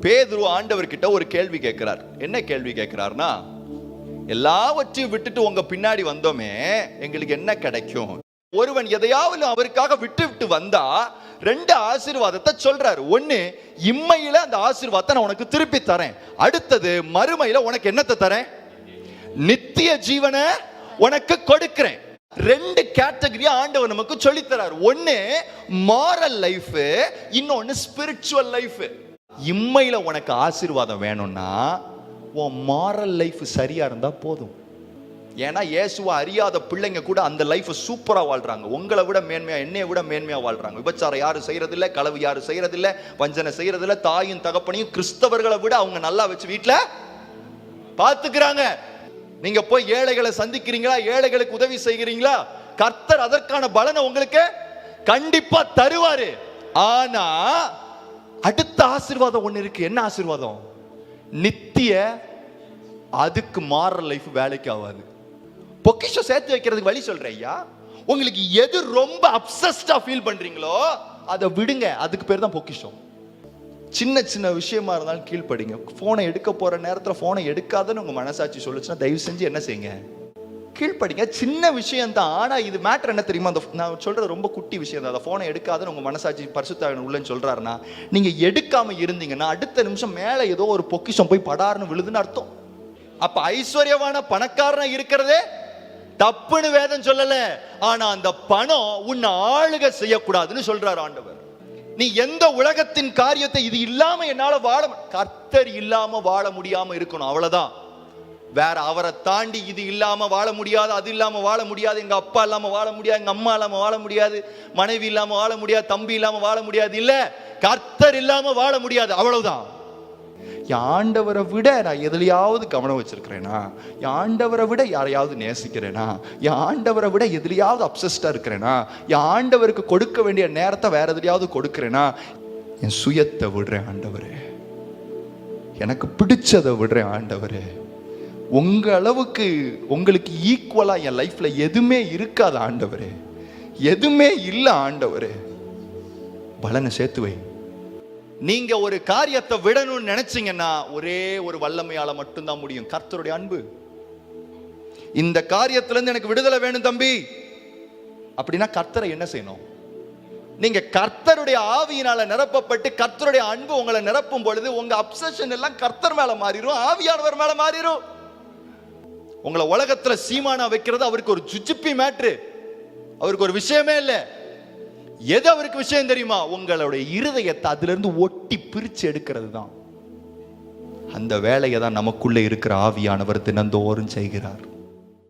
பேதுரு ஆண்டவர்கிட்ட ஒரு கேள்வி கேட்கிறார். என்ன கேள்வி கேட்கிறார்னா எல்லாவற்றையும் விட்டுட்டு உங்க பின்னாடி வந்தோமே எங்களுக்கு என்ன கிடைக்கும்? ஒருவன் எதையாவது அவருக்காக விட்டு விட்டு வந்தா ரெண்டு ஆசீர்வாதத்தை சொல்றாரு. ஒன்னு இம்மையில அந்த ஆசீர்வாதத்தை நான் உனக்கு திருப்பி தரேன். அடுத்தது மறுமையில உனக்கு என்னத்தை தரேன்? நித்திய ஜீவனை உனக்கு கொடுக்கிறேன். ரெண்டு கேட்டகரியா ஆண்டவர் நமக்கு சொல்லித் தரார். ஒன்னு மாரல் லைஃப் இன்னொன்னு ஸ்பிரிச்சுவல் லைஃப் இம்மையில் உனக்கு ஆசீர்வாதம் வேணும்னா உன் மாரல் லைஃப் சரியா இருந்தா போதும். ஏன்னா இயேசுவை அறியாத பிள்ளைங்க கூட அந்த லைஃப் சூப்பராக வாழ்கிறாங்க உங்களை விட மேன்மையாக என்னைய விட மேன்மையாக வாழ்கிறாங்க விபச்சாரம் யாரும் செய்யறதில்ல களவு யாரும் செய்யறதில்ல வஞ்சனை செய்யறதில்ல தாயும் தகப்பனையும் கிறிஸ்தவர்களை விட அவங்க நல்லா வச்சு வீட்டில் பார்த்துக்கிறாங்க நீங்க போய் ஏழைகளை சந்திக்கிறீங்களா? ஏழைகளுக்கு உதவி செய்கிறீங்களா? கர்த்தர் அதற்கான பலனை உங்களுக்கு கண்டிப்பா தருவாரு. ஆனா அடுத்த ஆசீர்வாதம் ஒன்று இருக்கு. என்ன ஆசீர்வாதம்? நித்திய அதுக்கு மாறுற லைஃப் வேலைக்கு ஆகாது பொக்கிஷம் சேர்த்து வைக்கிறதுக்கு வழி சொல்ற ஐயா. உங்களுக்கு எது ரொம்ப அப்சஸ்டா ஃபீல் பண்றீங்களோ அதை விடுங்க. அதுக்கு பேர் தான் பொக்கிஷம். சின்ன சின்ன விஷயமா இருந்தாலும் கீழ்ப்படிங்க. ஃபோனை எடுக்க போற நேரத்தில் ஃபோனை எடுக்காதன்னு உங்க மனசாட்சி சொல்லுச்சுன்னா தயவு செஞ்சு என்ன செய்யுங்க? கீழ்ப்படிங்க. சின்ன விஷயம் தான் இது மேட்ரு என்ன தெரியுமா? அந்த நான் சொல்கிறது ரொம்ப குட்டி விஷயம் தான். அந்த ஃபோனை எடுக்காதுன்னு உங்கள் மனசாட்சி பரிசுத்தாகணும் உள்ளன்னு சொல்கிறாருன்னா நீங்கள் எடுக்காமல் இருந்தீங்கன்னா அடுத்த நிமிஷம் மேலே ஏதோ ஒரு பொக்கிஷம் போய் படாருன்னு விழுதுன்னு அர்த்தம். அப்ப ஐஸ்வர்யவான பணக்காரனா இருக்கிறதே தப்புன்னு வேதம் சொல்லல. ஆனா அந்த பணம் உன்னை ஆளுக செய்யக்கூடாதுன்னு சொல்றாரு ஆண்டவர். நீ எந்த உலகத்தின் காரியத்தை இது இல்லாம என்னால வாழ கர்த்தர் இல்லாம வாழ முடியாம இருக்கணும். அவ்வளவுதான். வேற அவரை தாண்டி இது இல்லாம வாழ முடியாது அது இல்லாம வாழ முடியாது எங்க அப்பா இல்லாம வாழ முடியாது எங்க அம்மா இல்லாம வாழ முடியாது மனைவி இல்லாம வாழ முடியாது தம்பி இல்லாம வாழ முடியாது இல்ல கர்த்தர் இல்லாம வாழ முடியாது அவ்வளவுதான். ஆண்டவரை விட நான் எதுலையாவது கவனம் வச்சிருக்கிறேனா? ஆண்டவரை விட யாரையாவது நேசிக்கிறேனா? என் ஆண்டவரை விட எதுலையாவது அப்சஸ்டா இருக்கிறேனா? என் ஆண்டவருக்கு கொடுக்க வேண்டிய நேரத்தை வேற எதுலையாவது கொடுக்கிறேனா? என் சுயத்தை விடுறேன் ஆண்டவரே. எனக்கு பிடிச்சதை விடுறேன் ஆண்டவரே. உங்க அளவுக்கு உங்களுக்கு ஈக்குவலா என் லைஃப்ல எதுவுமே இருக்காது ஆண்டவரே. எதுவுமே இல்லை ஆண்டவரே. பலனை சேர்த்து வை. நீங்க ஒரு காரியத்தை விடணும்னு நினைச்சீங்கன்னா ஒரே ஒரு வல்லமையால மட்டும்தான் முடியும். கர்த்தருடைய அன்பு. இந்த காரியத்துலேருந்து எனக்கு விடுதலை வேணும் தம்பி. அப்படின்னா கர்த்தரை என்ன செய்யணும்? நீங்க கர்த்தருடைய ஆவியினால நிரப்பப்பட்டு கர்த்தருடைய அன்பு உங்களை நிரப்பும் பொழுது உங்க அப்சஷன் எல்லாம் கர்த்தர் மேல மாறிடும் ஆவியானவர் மேல மாறிடும் உங்களை உலகத்துல சீமானா வைக்கிறது அவருக்கு ஒரு சுச்சுப்பி மேட்ரு அவருக்கு ஒரு விஷயமே இல்லை. எது அவருக்கு விஷயம் தெரியுமா? உங்களுடைய இருதயத்தை அதுல இருந்து ஒட்டி பிரிச்சு எடுக்கிறது தான் அந்த வேலையை தான் நமக்குள்ள இருக்கிற ஆவியானவர் தினந்தோறும் செய்கிறார்.